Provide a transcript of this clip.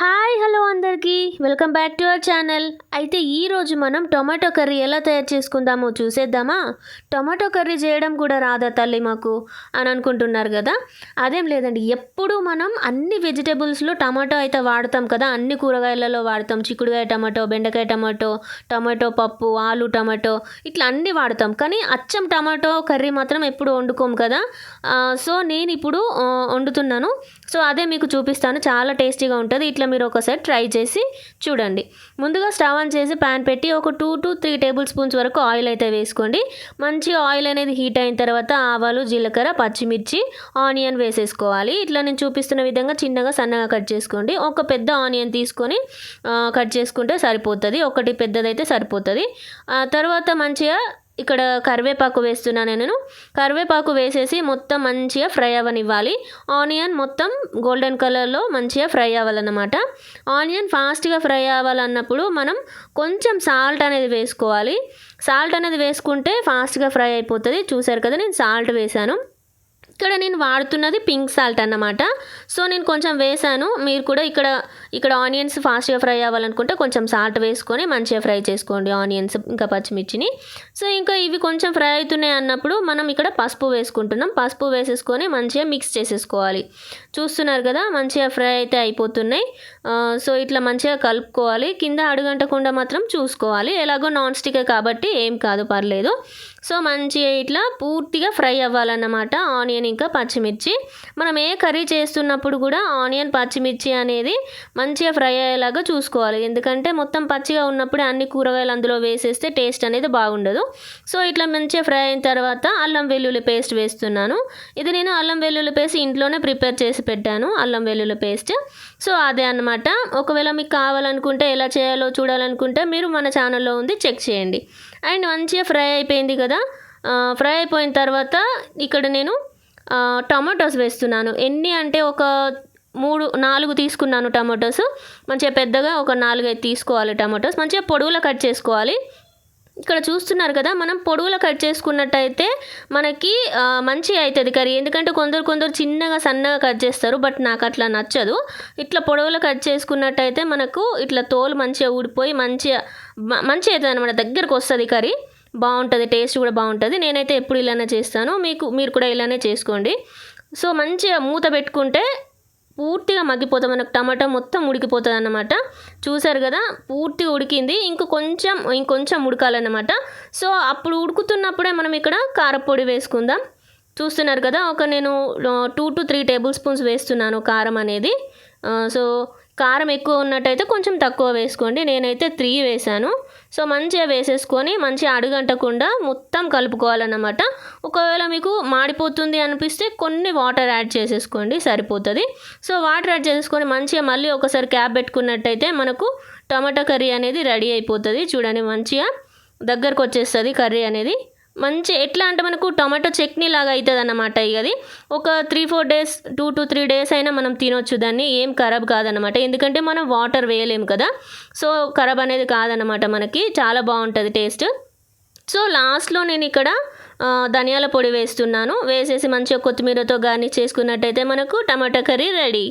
Hi hello అందరికీ. Welcome back to our channel. అయితే ఈరోజు మనం టొమాటో కర్రీ ఎలా తయారు చేసుకుందామో చూసేద్దామా? టొమాటో కర్రీ చేయడం కూడా రాదా తల్లి మాకు? అని అనుకుంటున్నారు కదా? అదేం లేదండి ఎప్పుడు మనం అన్ని వెజిటేబుల్స్లో టమాటో అయితే వాడతాం కదా? అన్ని కూరగాయలలో వాడతాం. చిక్కుడుకాయ టమాటో బెండకాయ టమాటో టమాటో పప్పు ఆలు టమాటో ఇట్లా అన్నీ వాడతాం. కానీ అచ్చం టమాటో కర్రీ మాత్రం ఎప్పుడు వండుకోం కదా? సో నేను ఇప్పుడు వండుతున్నాను. సో అదే మీకు చూపిస్తాను. చాలా టేస్టీగా ఉంటుంది. ఇట్లా మీరు ఒకసారి ట్రై చేసి చూడండి. ముందుగా స్టవ్ ఆన్ చేసి ప్యాన్ పెట్టి ఒక two to three tablespoons వరకు ఆయిల్ అయితే వేసుకోండి. మంచిగా ఆయిల్ అనేది హీట్ అయిన తర్వాత ఆవాలు జీలకర్ర పచ్చిమిర్చి ఆనియన్ వేసేసుకోవాలి. ఇట్లా నేను చూపిస్తున్న విధంగా చిన్నగా సన్నగా కట్ చేసుకోండి. ఒక పెద్ద ఆనియన్ తీసుకొని కట్ చేసుకుంటే సరిపోతుంది. ఒకటి పెద్దదైతే సరిపోతుంది. ఆ తర్వాత మంచిగా ఇక్కడ కరివేపాకు వేస్తున్నాను నేను కరివేపాకు వేసేసి మొత్తం మంచిగా ఫ్రై అవ్వనివ్వాలి ఆనియన్ మొత్తం గోల్డెన్ కలర్లో మంచిగా ఫ్రై అవ్వాలన్నమాట. ఆనియన్ ఫాస్ట్గా ఫ్రై అవ్వాలన్నప్పుడు మనం కొంచెం సాల్ట్ అనేది వేసుకోవాలి. సాల్ట్ అనేది వేసుకుంటే ఫాస్ట్గా ఫ్రై అయిపోతుంది. చూసారు కదా నేను సాల్ట్ వేశాను. ఇక్కడ నేను వాడుతున్నది పింక్ సాల్ట్ అన్నమాట. సో నేను కొంచెం వేసాను. మీరు కూడా ఇక్కడ ఇక్కడ ఆనియన్స్ ఫాస్ట్గా ఫ్రై అవ్వాలనుకుంటే కొంచెం సాల్ట్ వేసుకొని మంచిగా ఫ్రై చేసుకోండి ఆనియన్స్ ఇంకా పచ్చిమిర్చిని. సో ఇంకా ఇవి కొంచెం ఫ్రై అవుతున్నాయి అన్నప్పుడు మనం ఇక్కడ పసుపు వేసుకుంటున్నాం. పసుపు వేసేసుకొని మంచిగా మిక్స్ చేసేసుకోవాలి. చూస్తున్నారు కదా మంచిగా ఫ్రై అయితే అయిపోతున్నాయి. సో ఇట్లా మంచిగా కలుపుకోవాలి. కింద అడుగంటకుండా మాత్రం చూసుకోవాలి. ఎలాగో నాన్ స్టిక్ కాబట్టి ఏం కాదు పర్లేదు. సో మంచిగా ఇట్లా పూర్తిగా ఫ్రై అవ్వాలన్నమాట ఆనియన్ ఇంకా పచ్చిమిర్చి. మనం ఏ కర్రీ చేస్తున్నప్పుడు కూడా ఆనియన్ పచ్చిమిర్చి అనేది మంచిగా ఫ్రై అయ్యేలాగా చూసుకోవాలి. ఎందుకంటే మొత్తం పచ్చిగా ఉన్నప్పుడే అన్ని కూరగాయలు అందులో వేసేస్తే టేస్ట్ అనేది బాగుండదు. సో ఇట్లా మంచిగా ఫ్రై అయిన తర్వాత అల్లం వెల్లుల్లి పేస్ట్ వేస్తున్నాను. ఇది నేను అల్లం వెల్లుల్లి పేస్ట్ ఇంట్లోనే ప్రిపేర్ చేసి పెట్టాను అల్లం వెల్లుల్లి పేస్ట్. సో అదే అన్నమాట. ఒకవేళ మీకు కావాలనుకుంటే ఎలా చేయాలో చూడాలనుకుంటే మీరు మన ఛానల్లో ఉంది చెక్ చేయండి. అండ్ మంచిగా ఫ్రై అయిపోయింది కదా? ఫ్రై అయిపోయిన తర్వాత ఇక్కడ నేను టమాటోస్ వేస్తున్నాను. ఎన్ని అంటే ఒక మూడు నాలుగు తీసుకున్నాను టమాటోస్. మంచిగా పెద్దగా ఒక నాలుగైదు తీసుకోవాలి టమాటోస్. మంచిగా పొడవులో కట్ చేసుకోవాలి. ఇక్కడ చూస్తున్నారు కదా మనం పొడవులో కట్ చేసుకున్నట్టయితే మనకి మంచి మంచిగా అవుతుంది కర్రీ. ఎందుకంటే కొందరు కొందరు చిన్నగా సన్నగా కట్ చేస్తారు బట్ నాకు అట్లా నచ్చదు. ఇట్లా పొడవులో కట్ చేసుకున్నట్టయితే మనకు ఇట్లా తోలు మంచిగా ఊడిపోయి మంచిగా మంచి మంచిగా అవుతుంది అనమాట దగ్గరకు వస్తుంది కర్రీ. బాగుంటుంది టేస్ట్ కూడా బాగుంటుంది. నేనైతే ఎప్పుడు ఇలానే చేస్తాను. మీకు మీరు కూడా ఇలానే చేసుకోండి. సో మంచిగా మూత పెట్టుకుంటే పూర్తిగా మగ్గిపోతుంది మనకు టమాటా మొత్తం ఉడికిపోతుంది అన్నమాట చూసారు కదా పూర్తిగా ఉడికింది. ఇంక కొంచెం ఇంకొంచెం ఉడకాలన్నమాట. సో అప్పుడు ఉడుకుతున్నప్పుడే మనం ఇక్కడ కారపొడి వేసుకుందాం. చూస్తున్నారు కదా ఒక నేను two to three tablespoons వేస్తున్నాను కారం అనేది. సో కారం ఎక్కువ ఉన్నట్టయితే కొంచెం తక్కువ వేసుకోండి. నేనైతే త్రీ వేసాను సో మంచిగా వేసేసుకొని మంచిగా అడుగంటకుండా మొత్తం కలుపుకోవాలన్నమాట. ఒకవేళ మీకు మాడిపోతుంది అనిపిస్తే కొన్ని వాటర్ యాడ్ చేసేసుకోండి సరిపోతుంది. సో వాటర్ యాడ్ చేసుకొని మంచిగా మళ్ళీ ఒకసారి క్యాప్ పెట్టుకున్నట్టయితే మనకు టమాటా కర్రీ అనేది రెడీ అయిపోతుంది. చూడండి మంచిగా దగ్గరకు వచ్చేస్తుంది కర్రీ అనేది. మంచి ఎట్లా అంటే మనకు టమాటో చట్నీ లాగా అవుతుంది అన్నమాట ఇక అది. ఒక three four days two to three days అయినా మనం తినొచ్చు దాన్ని. ఏం ఖరాబ్ కాదనమాట ఎందుకంటే మనం వాటర్ వేయలేము కదా. సో ఖరాబ్ అనేది కాదనమాట మనకి. చాలా బాగుంటుంది టేస్ట్. సో లాస్ట్లో నేను ఇక్కడ ధనియాల పొడి వేస్తున్నాను. వేసేసి మంచిగా కొత్తిమీరతో గార్నిష్ చేసుకున్నట్టయితే మనకు టమాటా కర్రీ రెడీ.